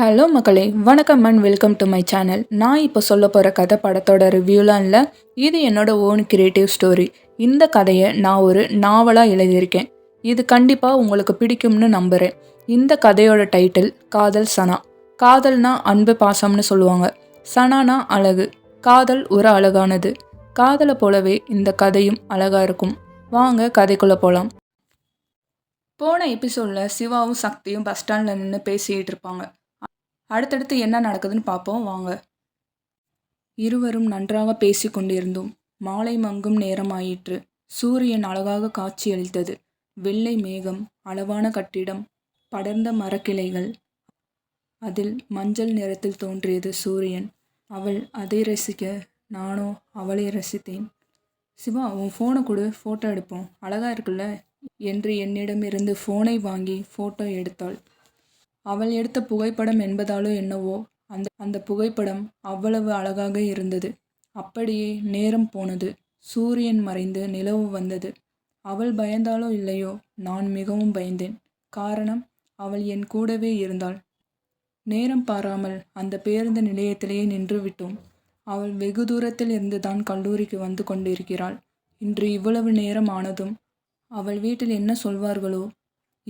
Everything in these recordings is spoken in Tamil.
ஹலோ மக்களே வணக்கம் and welcome to my channel. நான் இப்போ சொல்ல போகிற கதை படத்தோட ரிவ்யூலாம் இல்லை. இது என்னோட ஓன் கிரியேட்டிவ் ஸ்டோரி இந்த கதையை நான் ஒரு நாவலாக எழுதியிருக்கேன். இது கண்டிப்பாக உங்களுக்கு பிடிக்கும்னு நம்புகிறேன் இந்த கதையோட டைட்டில் காதல் சனா. காதல்னா அன்பு பாசம்னு சொல்லுவாங்க. சனானா அழகு. காதல் ஒரு அழகானது. காதலை போலவே இந்த கதையும் அழகாக இருக்கும். வாங்க கதைக்குள்ளே போகலாம் போன எபிசோடில் சிவாவும் சக்தியும் பஸ் ஸ்டாண்டில் நின்று பேசிக்கிட்டு இருப்பாங்க. அடுத்தடுத்து என்ன நடக்குதுன்னு பார்ப்போம் வாங்க. இருவரும் நன்றாக பேசி கொண்டிருந்தோம். மாலை மங்கும் நேரமாயிற்று. சூரியன் அழகாக காட்சியளித்தது வெள்ளை மேகம் அளவான கட்டிடம் படர்ந்த மரக்கிளைகள். அதில் மஞ்சள் நிறத்தில் தோன்றியது சூரியன். அவள் அதை ரசிக்க நானோ அவளை ரசித்தேன். சிவா உன் ஃபோனை கொடு ஃபோட்டோ எடுப்போம். அழகாக இருக்குல்ல? என்று என்னிடமிருந்து ஃபோனை வாங்கி ஃபோட்டோ எடுத்தாள். அவள் எடுத்த புகைப்படம் என்பதாலோ என்னவோ அந்த அந்த புகைப்படம் அவ்வளவு அழகாக இருந்தது. அப்படியே நேரம் போனது. சூரியன் மறைந்து நிலவு வந்தது. அவள் பயந்தாலோ இல்லையோ நான் மிகவும் பயந்தேன். காரணம் அவள் என் கூடவே இருந்தாள். நேரம் பாராமல் அந்த பேருந்து நிலையத்திலேயே நின்று விட்டோம். அவள் வெகு தூரத்தில் இருந்துதான் கல்லூரிக்கு வந்து கொண்டிருக்கிறாள். இன்று இவ்வளவு நேரம் ஆனதும் அவள் வீட்டில் என்ன சொல்வார்களோ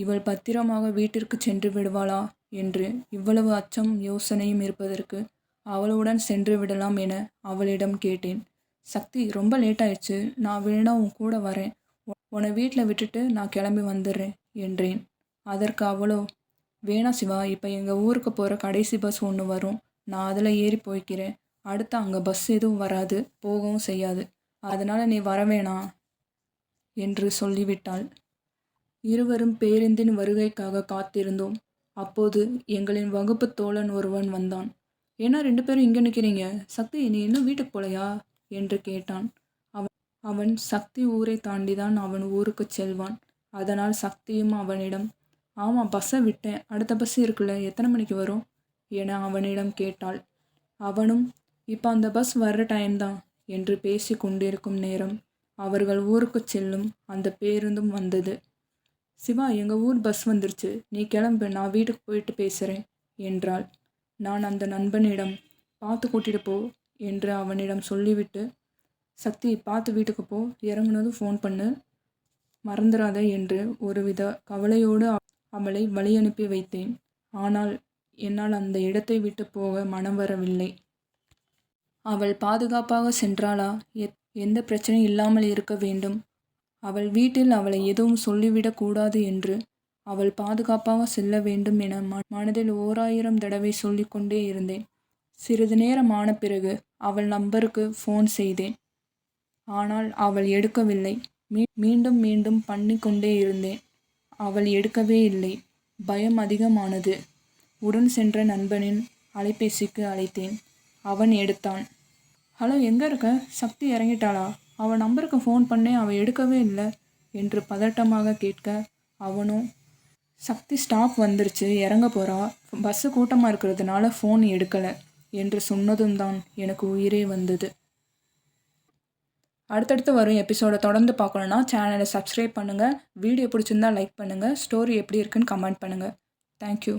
இவள் பத்திரமாக வீட்டிற்கு சென்று விடுவாளா? என்று இவ்வளவு அச்சம் யோசனையும் இருப்பதற்கு அவளுடன் சென்று விடலாம் என அவளிடம் கேட்டேன். சக்தி ரொம்ப லேட் ஆயிடுச்சு. நான் வேணா உன் கூட வரேன். உன்னை வீட்டில் விட்டுட்டு நான் கிளம்பி வந்துடுறேன் என்றேன். அதற்கு அவளோ வேணா சிவா இப்போ எங்கள் ஊருக்கு போகிற கடைசி பஸ் ஒன்று வரும். நான் அதில் ஏறி போய்க்கிறேன். அடுத்து அங்கே பஸ் எதுவும் வராது. போகவும் செய்யாது. அதனால் நீ வரவேணா என்று சொல்லிவிட்டாள். இருவரும் பேருந்தின் வருகைக்காக காத்திருந்தோம். அப்போது எங்களின் வகுப்பு தோழன் ஒருவன் வந்தான். ஏன்னா ரெண்டு பேரும் இங்கே நிற்கிறீங்க சக்தி நீ இன்னும் வீட்டுக்கு போலையா? என்று கேட்டான். அவன் அவன் சக்தி ஊரை தாண்டி தான் அவன் ஊருக்கு செல்வான். அதனால் சக்தியும் அவனிடம் ஆமாம் பஸ்ஸை விட்டேன். அடுத்த பஸ் இருக்குல்ல எத்தனை மணிக்கு வரும்? என அவனிடம் கேட்டாள். அவனும் இப்போ அந்த பஸ் வர்ற டைம் தான் என்று பேசி கொண்டிருக்கும் நேரம் அவர்கள் ஊருக்கு செல்லும் அந்த பேருந்தும் வந்தது. சிவா எங்கள் ஊர் பஸ் வந்துருச்சு. நீ கிளம்பு. நான் வீட்டுக்கு போயிட்டு பேசுகிறேன் என்றாள். நான் அந்த நண்பனிடம் பார்த்து கூட்டிகிட்டு போ என்று அவனிடம் சொல்லிவிட்டு சக்தி பார்த்து வீட்டுக்கு போ. இறங்குனதும் ஃபோன் பண்ணு. மறந்துடாத என்று ஒருவித கவலையோடு அவளை வழி அனுப்பி வைத்தேன். ஆனால் என்னால் அந்த இடத்தை விட்டு போக மனம் வரவில்லை. அவள் பாதுகாப்பாக சென்றாளா? எந்த பிரச்சனையும் இல்லாமல் இருக்க வேண்டும். அவள் வீட்டில் அவளை எதுவும் சொல்லிவிடக்கூடாது என்று அவள் பாதுகாப்பாக செல்ல வேண்டும் என மனதில் ஓராயிரம் தடவை சொல்லிக்கொண்டே இருந்தேன். சிறிது நேரம் ஆன பிறகு அவள் நம்பருக்கு ஃபோன் செய்தேன். ஆனால் அவள் எடுக்கவில்லை. மீ மீண்டும் மீண்டும் பண்ணி கொண்டே இருந்தேன். அவள் எடுக்கவே இல்லை. பயம் அதிகமானது. உடன் சென்ற நண்பனின் அலைபேசிக்கு அழைத்தேன். அவன் எடுத்தான். ஹலோ எங்கே இருக்க? சக்தி இறங்கிட்டாளா? அவள் நம்பருக்கு ஃபோன் பண்ணேன் அவள் எடுக்கவே இல்லை என்று பதட்டமாக கேட்க அவனும் சக்தி ஸ்டாப் வந்துருச்சு இறங்க போகிறா பஸ்ஸு கூட்டமாக இருக்கிறதுனால ஃபோன் எடுக்கலை என்று சொன்னதும் தான் எனக்கு உயிரே வந்தது. அடுத்தடுத்து வரும் எபிசோடை தொடர்ந்து பார்க்கணுன்னா சேனலை சப்ஸ்கிரைப் பண்ணுங்கள் வீடியோ பிடிச்சிருந்தா லைக் பண்ணுங்கள் ஸ்டோரி எப்படி இருக்குன்னு கமெண்ட் பண்ணுங்கள் தேங்க்யூ